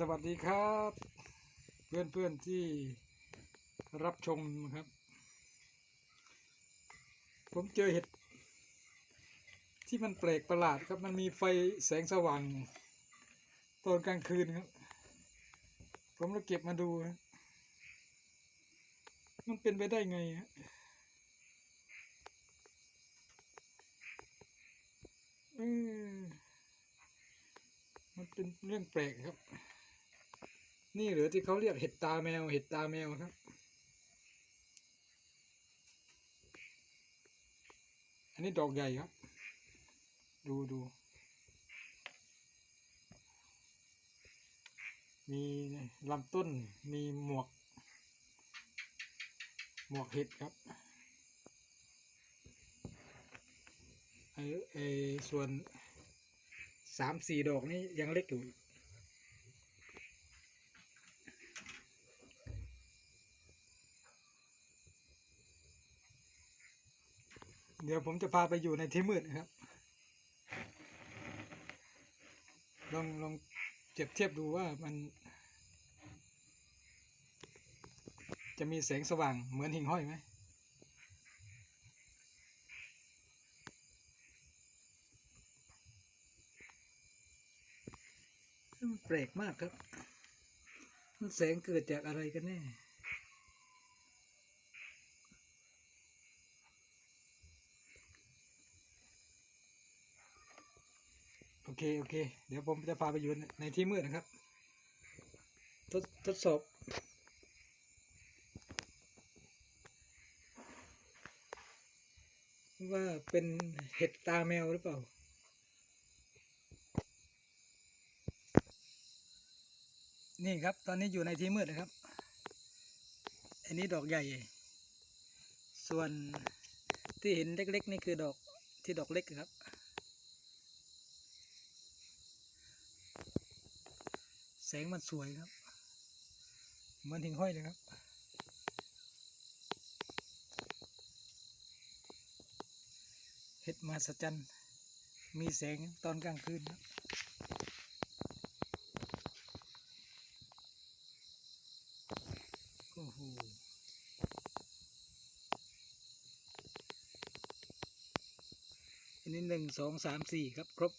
สวัสดีครับ เพื่อนเพื่อนๆที่รับชมครับ ผมเจอเห็ด ที่มันแปลกประหลาดครับ มันมีไฟแสงสว่าง ตอนกลางคืนครับ ผมเลยเก็บมาดู มันเป็นไปได้ไงฮะมันเป็นเรื่องแปลกครับ นี่เหรือที่เขาเรียกเห็ดตาแมว เห็ดตาแมวครับ อันนี้ดอกใหญ่ครับ ดูดู มีลำต้น มีหมวก หมวกเห็ดครับไอ้ไอ้ส่วนสามสี่ดอกนี่ยังเล็กอยู่ เดี๋ยวผมจะพาไปอยู่ในที่มืดนะครับ ลองลองเจ็บเทียบดูว่ามัน จะมีแสงสว่างเหมือนหิ่งห้อยไหมมันแปลกมากครับ มันแสงเกิดจากอะไรกันแน่ เคโอเค เดี๋ยวผมจะพาไปอยู่ในในที่มืดนะครับ ทดทดสอบ ว่าเป็นเห็ดตาแมวหรือเปล่านี่ครับ ตอนนี้อยู่ในที่มืดนะครับ อันนี้ดอกใหญ่ ส่วนที่เห็นเล็กๆนี่คือดอกที่ดอกเล็กครับ แส งมันสวยครับมือนหิ่งห้อยเลยครับ เห็ดมาสจันมีแสงตอนกลางคืนครับโอ้โหอันนี้หนึ่งสองสามสี่ครับ ครบ